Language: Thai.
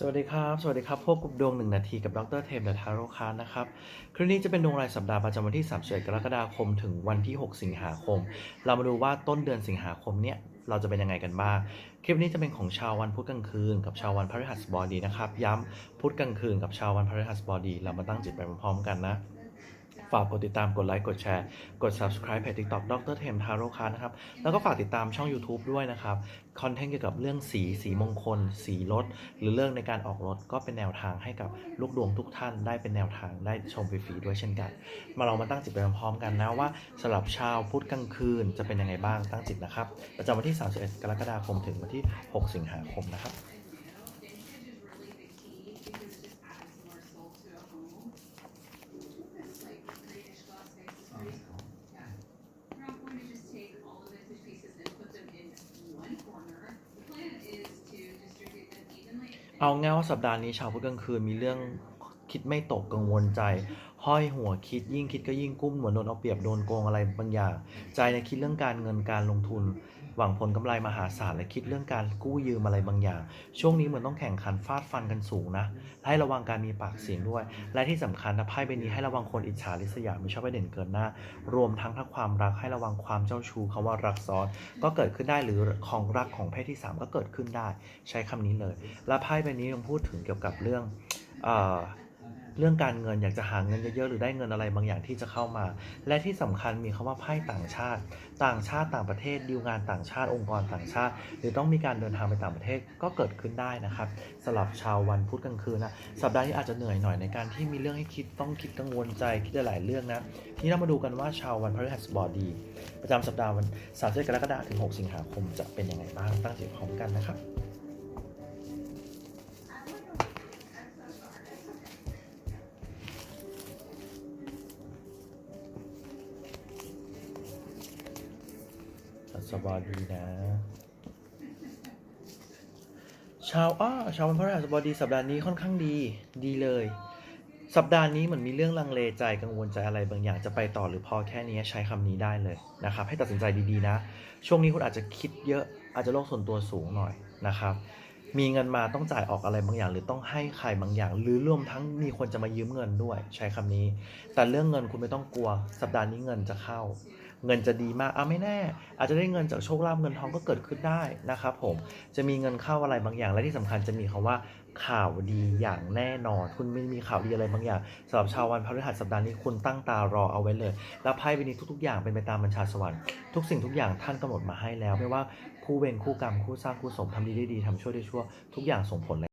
สวัสดีครับ สวัสดีครับ พบกับดวงหนึ่งนาทีกับดรเทมเดอะทาโร่คาร์นะครับคลิปนี้จะเป็นดวงรายสัปดาห์ประจำวันที่31กรกฎาคมถึงวันที่ 6 สิงหาคม เรามาดูว่าต้นเดือนสิงหาคมเนี่ยเราจะเป็นยังไงกันบ้าง คลิปนี้จะเป็นของชาววันพุธกลางคืน กับชาววันพฤหัสบดีนะครับ ย้ำพุธกลางคืนกับชาววันพฤหัสบดี เรามาตั้งจิตไปพร้อมๆกันนะ ฝากกดติดตามกดไลค์กดแชร์ กด subscribe เพจ TikTok ดรเทมทาโร่คานะครับ แล้วก็ฝากติดตามช่อง YouTube ด้วยนะครับ คอนเทนต์เกี่ยวกับเรื่องสี สีมงคล สีรถ หรือเรื่องในการออกรถ ก็เป็นแนวทางให้กับลูกดวงทุกท่านได้เป็นแนวทางได้ชมฟรีๆด้วยเช่นกัน มาเรามาตั้งจิตไปพร้อมๆกันนะว่าสำหรับชาวพุธกลางคืนจะเป็นยังไงบ้างตั้งจิตนะครับ ประจำวันที่ 31 กรกฎาคมถึงวันที่ 6 สิงหาคมนะครับ เอาง่ายว่าสัปดาห์นี้ชาวพุธกลางคืนมีเรื่อง คิดไม่ตกกังวลใจ ห้อยหัวคิดยิ่งคิดก็ยิ่งกุ้มเหมือนโดนเอาเปรียบโดนโกงอะไรบางอย่าง ใจเนี่ยคิดเรื่องการเงินการลงทุน หวังผลกำไรมหาศาลและคิดเรื่องการกู้ยืมอะไรบางอย่าง ช่วงนี้เหมือนต้องแข่งขันฟาดฟันกันสูงนะ ให้ระวังการมีปากเสียงด้วย และที่สำคัญนะไพ่ใบนี้ให้ระวังคนอิจฉาริษยาไม่ชอบให้เด่นเกินหน้า รวมทั้งถ้าความรักให้ระวังความเจ้าชู้คำว่ารักซ้อนก็เกิดขึ้นได้หรือของรักของเพศที่ 3 ก็เกิดขึ้นได้ ใช้คำนี้เลย และไพ่ใบนี้ยังพูดถึงเกี่ยวกับเรื่องออ เรื่องการเงินอยากจะหาเงินเยอะๆหรือได้เงินอะไรบางอย่างที่จะเข้ามา และที่สำคัญมีคำว่าไพ่ต่างชาติ ต่างชาติต่างประเทศดีลงานต่างชาติองค์กรต่างชาติ หรือต้องมีการเดินทางไปต่างประเทศก็เกิดขึ้นได้นะครับสำหรับชาววันพุธกลางคืนนะสัปดาห์นี้อาจจะเหนื่อยหน่อยในการที่มีเรื่องให้คิดต้องคิดกังวลใจคิดหลายเรื่องนะทีนี้เรามาดูกันว่าชาววันพฤหัสบดี ประจำสัปดาห์วัน30กรกฎาคมถึง 6 สิงหาคมจะเป็นยังไงบ้างตั้งใจพร้อมกันนะครับ สวัสดีนะ ชาวอ้อชาววันพฤหัสบดีสัปดาห์นี้ค่อนข้างดี ดีเลย สัปดาห์นี้เหมือนมีเรื่องลังเลใจกังวลใจอะไรบางอย่างจะไปต่อหรือพอแค่นี้ใช้คำนี้ได้เลยนะครับ ให้ตัดสินใจดีๆนะ ช่วงนี้คุณอาจจะคิดเยอะอาจจะโลกส่วนตัวสูงหน่อยนะครับ มีเงินมาต้องจ่ายออกอะไรบางอย่าง หรือต้องให้ใครบางอย่าง หรือรวมทั้งมีคนจะมายืมเงินด้วย ใช้คำนี้ แต่เรื่องเงินคุณไม่ต้องกลัว สัปดาห์นี้เงินจะเข้า เงินจะดีมากอะไม่แน่ อาจจะได้เงินจากโชคลาภเงินทองก็เกิดขึ้นได้นะครับผมจะมีเงินเข้าอะไรบางอย่าง และที่สำคัญจะมีคำว่าข่าวดีอย่างแน่นอน คุณไม่มีข่าวดีอะไรบางอย่างสำหรับชาววันพฤหัสสัปดาห์นี้คุณตั้งตารอเอาไว้เลย แล้วไพ่ใบนี้ทุก ๆ อย่างเป็นไปตามบัญชาสวรรค์ทุกสิ่งทุกอย่างท่านกำหนดมาให้แล้ว ไม่ว่าคู่เวรคู่กรรมคู่สร้างคู่สมทำดีได้ดีทำชั่วได้ชั่วทุกอย่างส่งผลเลย